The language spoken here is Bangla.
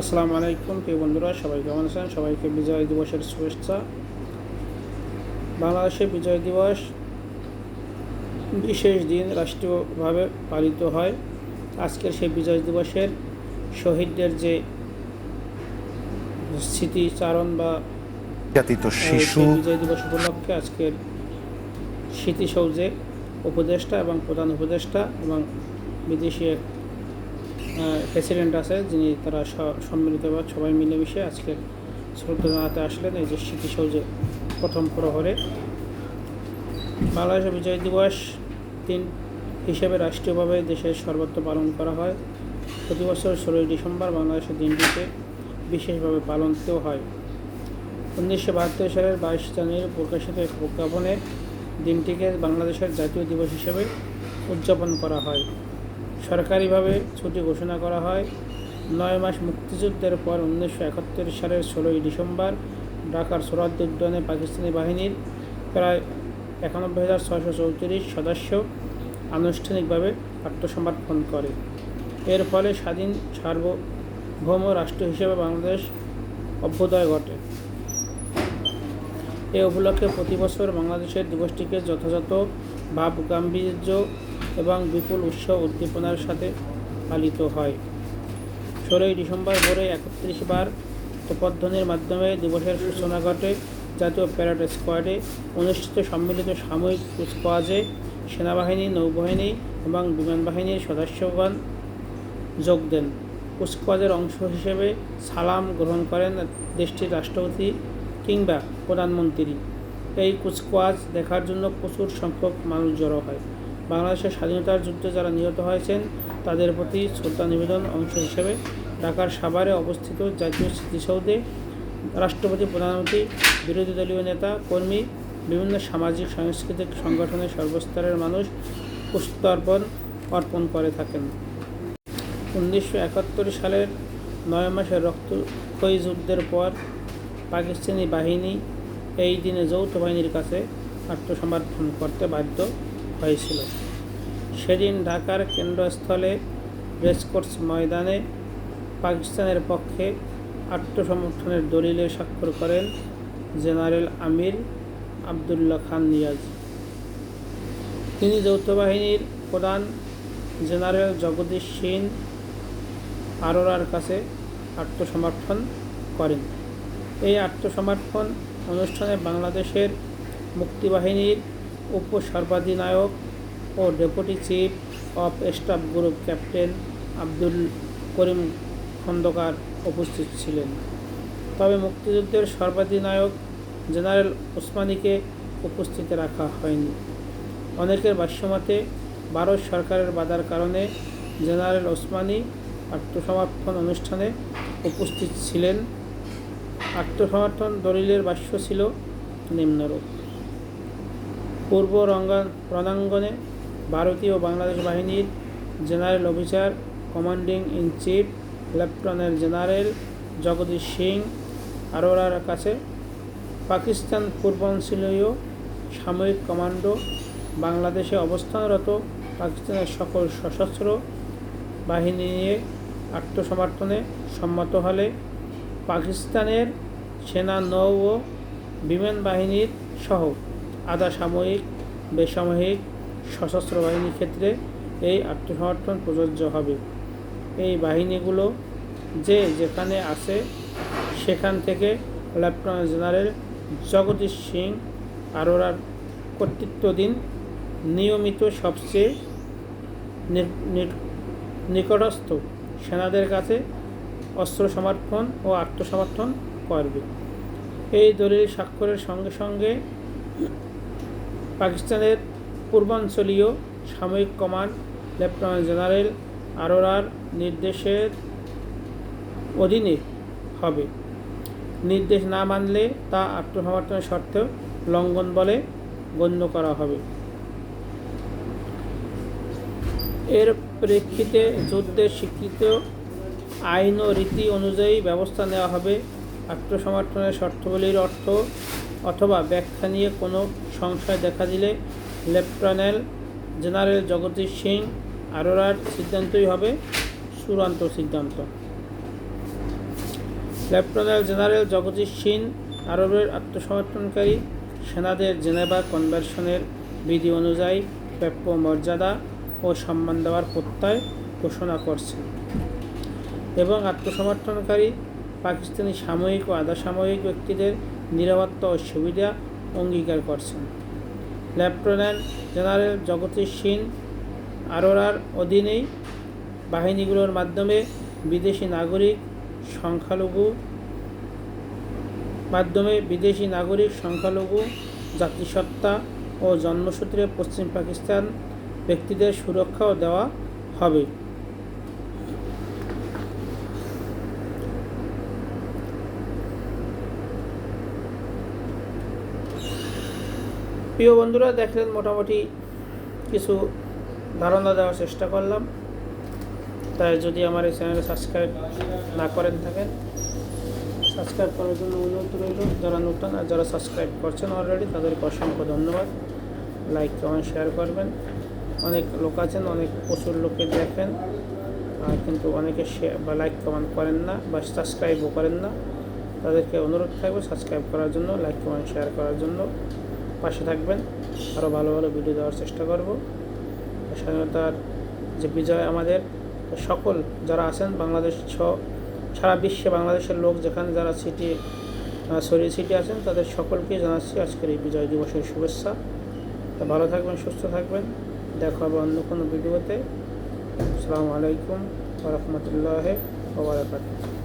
আসসালামু আলাইকুম প্রিয় বন্ধুরা সবাই কেমন আছেন? সবাইকে বিজয় দিবসের শুভেচ্ছা। বাংলাদেশে বিজয় দিবস বিশেষ দিন রাষ্ট্রীয়ভাবে পালিত হয়। আজকের সেই বিজয় দিবসের শহীদদের যে স্মৃতিচারণ বা শিশু বিজয় দিবস উপলক্ষে আজকের স্মৃতিসৌজে উপদেষ্টা এবং প্রধান উপদেষ্টা এবং বিদেশি প্রেসিডেন্ট আছে, যিনি তারা স- সম্মিলিত বা সবাই মিলেমিশে আজকে শ্রদ্ধা জানাতে আসলেন, এই যে স্মৃতিসৌধে প্রথম প্রহরে। বাংলাদেশের বিজয় দিবস দিন হিসেবে রাষ্ট্রীয়ভাবে দেশের সর্বত্র পালন করা হয়। প্রতি বছর ষোলোই ডিসেম্বর বাংলাদেশের দিনটিতে বিশেষভাবে পালনতেও হয়। উনিশশো বাহাত্তর সালের বাইশ জানুয়ারি প্রকাশিত এক প্রজ্ঞাপনে দিনটিকে বাংলাদেশের জাতীয় দিবস হিসেবে উদযাপন করা হয়। সরকারিভাবে ছুটি ঘোষণা করা হয়। নয় মাস মুক্তিযুদ্ধের পর উনিশশো একাত্তর সালের ষোলোই ডিসেম্বর ঢাকার সোরাদ্দি উদ্যানে পাকিস্তানি বাহিনীর প্রায় একানব্বই হাজার ছয়শো চৌত্রিশ সদস্য আনুষ্ঠানিকভাবে আত্মসমর্পণ করে। এর ফলে স্বাধীন সার্বভৌম রাষ্ট্র হিসেবে বাংলাদেশ অভ্যুদয় ঘটে। এ উপলক্ষে প্রতি বছর বাংলাদেশের দিবসটিকে যথাযথ ভাব গাম্ভীর্য এবং বিপুল উৎসব উদ্দীপনার সাথে পালিত হয়। ষোলোই ডিসেম্বর ভোরে একত্রিশ বার তোপধ্বনির মাধ্যমে দিবসের সূচনা ঘটে। জাতীয় প্যারেড স্কোয়াডে অনুষ্ঠিত সম্মিলিত সাময়িক কুচকাওয়াজে সেনাবাহিনী, নৌবাহিনী এবং বিমান বাহিনীর সদস্যগণ যোগ দেন। কুচকাওয়াজের অংশ হিসেবে সালাম গ্রহণ করেন দেশটির রাষ্ট্রপতি কিংবা প্রধানমন্ত্রী। এই কুচকাওয়াজ দেখার জন্য প্রচুর সংখ্যক মানুষ জড়ো হয়। বাংলাদেশের স্বাধীনতার যুদ্ধে যারা নিহত হয়েছেন, তাদের প্রতি শ্রদ্ধা নিবেদন অংশ হিসেবে ঢাকার সাভারে অবস্থিত জাতীয় স্মৃতিসৌধে রাষ্ট্রপতি, প্রধানমন্ত্রী, বিরোধী দলীয় নেতা, কর্মী, বিভিন্ন সামাজিক, সাংস্কৃতিক সংগঠনের সর্বস্তরের মানুষ পুষ্পার্পণ অর্পণ করে থাকেন। উনিশশো একাত্তর সালের নয় মাসের রক্তক্ষয়ী যুদ্ধের পর পাকিস্তানি বাহিনী এই দিনে যৌথ বাহিনীর কাছে আত্মসমর্পণ করতে বাধ্য হয়েছিল। সেদিন ঢাকার কেন্দ্রস্থলে রেসকোর্স ময়দানে পাকিস্তানের পক্ষে আত্মসমর্থনের দলিলে স্বাক্ষর করেন জেনারেল আমির আবদুল্লাহ খান নিয়াজ। তিনি যৌথ বাহিনীর প্রধান জেনারেল জগদীশ সিং আরোরার কাছে আত্মসমর্পণ করেন। এই আত্মসমর্পণ অনুষ্ঠানে বাংলাদেশের মুক্তিবাহিনীর উপসর্বাধিনায়ক ও deputy chief of staff group captain Abdul Karim Khandakar উপস্থিত ছিলেন। তবে মুক্তিযুদ্ধের সর্বাধিনায়ক জেনারেল ওসমানীকে উপস্থিত রাখা হয়নি। অনেকের ভাষ্যমতে, ভারত সরকারের বাধার কারণে জেনারেল ওসমানী আত্মসমর্পণ অনুষ্ঠানে উপস্থিত ছিলেন। আত্মসমর্পণ দলিলের ভাষ্য ছিল নিম্নরূপ। পূর্ব রঙ্গা রণাঙ্গনে ভারতীয় বাংলাদেশ বাহিনীর general officer commanding in chief lieutenant general Jagdish Singh আরোরার কাছে পাকিস্তান পূর্বাঞ্চলীয় সামরিক কমান্ডো বাংলাদেশে অবস্থানরত পাকিস্তানের সকল সশস্ত্র বাহিনী নিয়ে আত্মসমর্পণে সম্মত হলে পাকিস্তানের সেনা, নৌ ও বিমান বাহিনীর সহ আধা সাময়িক, বেসামরিক সশস্ত্র বাহিনীর ক্ষেত্রে এই আত্মসমর্পণ প্রযোজ্য হবে। এই বাহিনীগুলো যে যেখানে আছে, সেখান থেকে লেফটেন্যান্ট জেনারেল জগদীশ সিং আরোরার কর্তৃত্বাধীন নিয়মিত সবচেয়ে নিকটস্থ সেনাদের কাছে অস্ত্র সমর্পণ ও আত্মসমর্থন করবে। এই দলিল স্বাক্ষরের সঙ্গে সঙ্গে পাকিস্তানের পূর্বাঞ্চলীয় সামরিক কমান্ড, লেফটেন্যান্ট জেনারেল আরোরার নির্দেশের অধীনে হবে। নির্দেশ না মানলে তা আত্মসমর্পণের শর্ত লঙ্ঘন বলে গণ্য করা হবে। এর প্রেক্ষিতে যুদ্ধের স্বীকৃত আইন ও রীতি অনুযায়ী ব্যবস্থা নেওয়া হবে। আত্মসমর্পণের শর্তাবলীর অর্থ অথবা ব্যাখ্যা নিয়ে কোনো সংশয় দেখা দিলে লেফটেন্যান্ট জেনারেল জগদীশ সিং আরোরার সিদ্ধান্তই হবে চূড়ান্ত সিদ্ধান্ত। লেফটেন্যান্ট জেনারেল জগদীশ সিং আরবের আত্মসমর্পণকারী সেনাদের জেনেভা কনভেনশনের বিধি অনুযায়ী প্রাপ্য মর্যাদা ও সম্মান দেওয়ার প্রত্যয় ঘোষণা করছেন এবং আত্মসমর্থনকারী পাকিস্তানি সাময়িক ও আধা সাময়িক ব্যক্তিদের নিরাপত্তা ও সুবিধা অঙ্গীকার করছেন। লেফটেন্যান্ট জেনারেল জগতী সিং আরোরার অধীনেই বাহিনীগুলোর মাধ্যমে বিদেশি নাগরিক সংখ্যালঘু মাধ্যমে বিদেশি নাগরিক সংখ্যালঘু জাতিসত্তা ও জন্মসূত্রে পশ্চিম পাকিস্তান ব্যক্তিদের সুরক্ষাও দেওয়া হবে। প্রিয় বন্ধুরা, দেখলেন মোটামুটি কিছু ধারণা দেওয়ার চেষ্টা করলাম। তাই যদি আমার এই চ্যানেলে সাবস্ক্রাইব না করেন থাকেন, সাবস্ক্রাইব করার জন্য অনুরোধ রইল। যারা নতুন আর যারা সাবস্ক্রাইব করছেন অলরেডি তাদেরকে অসংখ্য ধন্যবাদ। লাইক কমেন্ট শেয়ার করবেন। অনেক লোক আছেন, অনেক প্রচুর লোকে দেখেন। আর কিন্তু অনেকে শেয়ার বা লাইক কমেন্ট করেন না বা সাবস্ক্রাইবও করেন না। তাদেরকে অনুরোধ থাকবে সাবস্ক্রাইব করার জন্য লাইক কমেন্ট শেয়ার করার জন্য। পাশে থাকবেন। আরও ভালো ভালো ভিডিও দেওয়ার চেষ্টা করব। স্বাধীনতার যে বিজয় আমাদের সকল যারা আছেন বাংলাদেশ সহ সারা বিশ্বে বাংলাদেশের লোক যেখানে যারা সিটি সরিয়ে সিটি আছেন, তাদের সকলকে জানাচ্ছি আজকের এই বিজয় দিবসের শুভেচ্ছা। তো ভালো থাকবেন, সুস্থ থাকবেন। দেখা হবে অন্য কোনো ভিডিওতে আসসালামু আলাইকুম রহমতুল্লাহ ওবরাকাতুহ